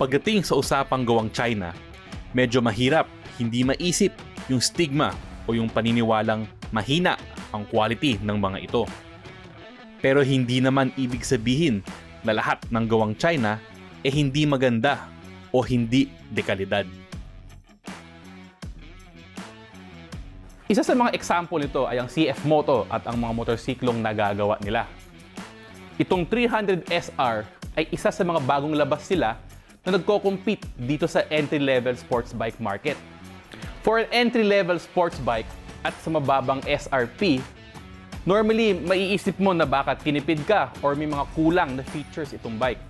Pagdating sa usapang gawang China, medyo mahirap hindi maisip yung stigma o yung paniniwalang mahina ang quality ng mga ito. Pero hindi naman ibig sabihin na lahat ng gawang China eh hindi maganda o hindi dekalidad. Isa sa mga example nito ay ang CF Moto at ang mga motorsiklong nagagawa nila. Itong 300SR ay isa sa mga bagong labas nila na nagko-compete dito sa entry-level sports bike market. For an entry-level sports bike at sa mababang SRP, normally maiisip mo na baka tinipid ka or may mga kulang na features itong bike.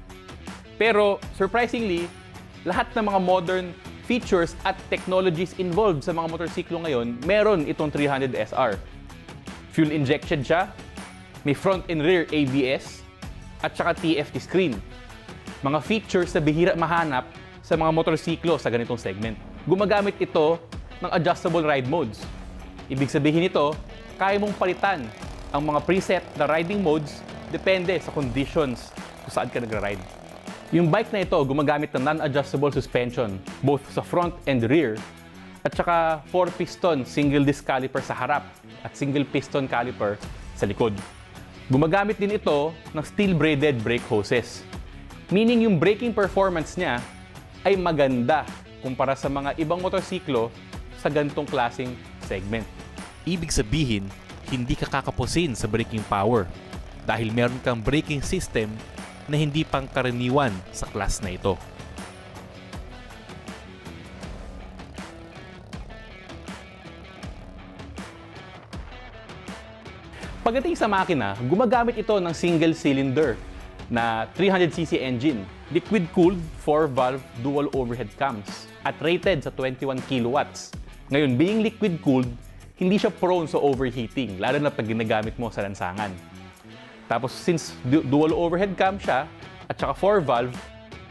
Pero surprisingly, lahat ng mga modern features at technologies involved sa mga motorsiklo ngayon, meron itong 300SR. Fuel injection siya, may front and rear ABS, at saka TFT screen. Mga features na bihira mahanap sa mga motorsiklo sa ganitong segment. Gumagamit ito ng adjustable ride modes. Ibig sabihin nito, kaya mong palitan ang mga preset na riding modes depende sa conditions kung saan ka nagra-ride. Yung bike na ito gumagamit ng non-adjustable suspension both sa front and rear at saka 4-piston single disc caliper sa harap at single piston caliper sa likod. Gumagamit din ito ng steel braided brake hoses. Meaning yung braking performance niya ay maganda kumpara sa mga ibang motorsiklo sa ganitong klasing segment. Ibig sabihin, hindi ka kakapusin sa braking power dahil meron kang braking system na hindi pangkaraniwan sa class na ito. Pagdating sa makina, gumagamit ito ng single cylinder na 300cc engine, liquid-cooled 4-valve dual overhead cams at rated sa 21 kilowatts. Ngayon, being liquid-cooled, hindi siya prone sa overheating, lalo na pag ginagamit mo sa lansangan. Tapos since du- dual overhead cam siya at saka 4-valve,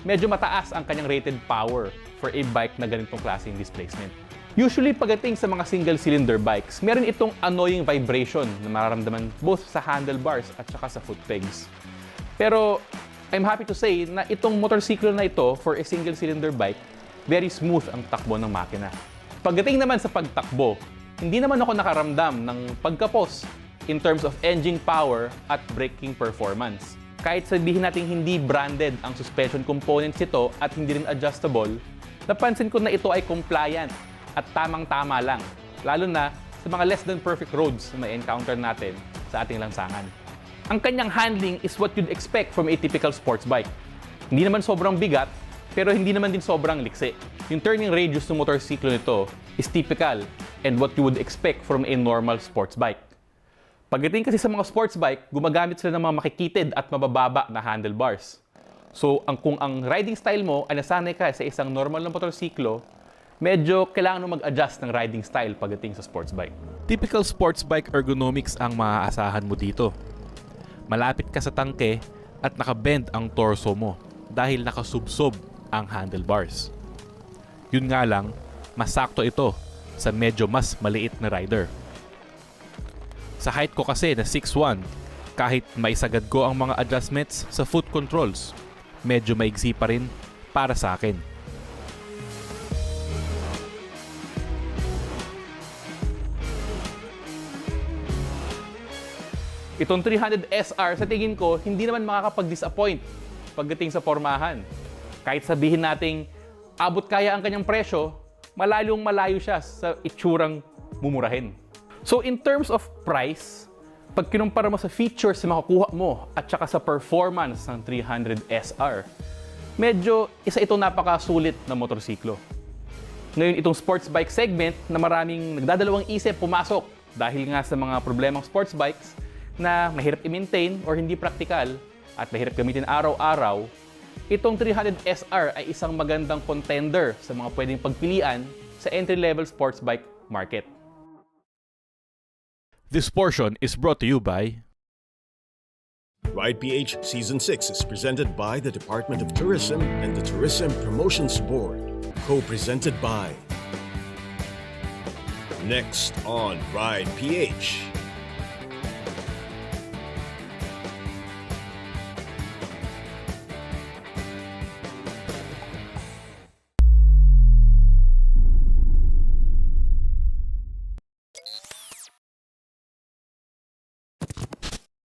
medyo mataas ang kanyang rated power for a bike na ganitong klaseng displacement. Usually pagdating sa mga single-cylinder bikes, meron itong annoying vibration na mararamdaman both sa handlebars at saka sa foot pegs. Pero I'm happy to say na itong motorsiklo na ito for a single-cylinder bike, very smooth ang takbo ng makina. Pagdating naman sa pagtakbo, hindi naman ako nakaramdam ng pagkapos in terms of engine power at braking performance. Kahit sabihin natin hindi branded ang suspension components nito at hindi rin adjustable, napansin ko na ito ay compliant at tamang-tama lang, lalo na sa mga less than perfect roads na may encounter natin sa ating lansangan. Ang kanyang handling is what you'd expect from a typical sports bike. Hindi naman sobrang bigat, pero hindi naman din sobrang liksi. Yung turning radius ng motorsiklo nito is typical and what you would expect from a normal sports bike. Pagdating kasi sa mga sports bike, gumagamit sila ng mga makikitid at mabababa na handlebars. So, ang, kung ang riding style mo ay nasanay ka sa isang normal na motorsiklo, medyo kailangan mo mag-adjust ng riding style pagdating sa sports bike. Typical sports bike ergonomics ang maaasahan mo dito. Malapit ka sa tangke at nakabend ang torso mo dahil nakasubsob ang handlebars. Yun nga lang, masakto ito sa medyo mas maliit na rider. Sa height ko kasi na 6'1", kahit maisagad ko ang mga adjustments sa foot controls, medyo maigsi pa rin para sa akin. Itong 300 SR sa tingin ko hindi naman makakapag-disappoint pagdating sa formahan. Kahit sabihin nating abot kaya ang kanyang presyo, malayong malayo siya sa itsurang mumurahin. So in terms of price, pag kinumpara mo sa features na makukuha mo at saka sa performance ng 300 SR, medyo isa itong napakasulit na motorsiklo. Ngayon itong sports bike segment na maraming nagdadalawang isip pumasok dahil nga sa mga problemang sports bikes na mahirap i-maintain or hindi praktikal at mahirap gamitin araw-araw, itong 300 SR ay isang magandang contender sa mga pwedeng pagpilian sa entry-level sports bike market. This portion is brought to you by Ride PH Season 6 is presented by the Department of Tourism and the Tourism Promotions Board. Co presented by. Next on Ride PH.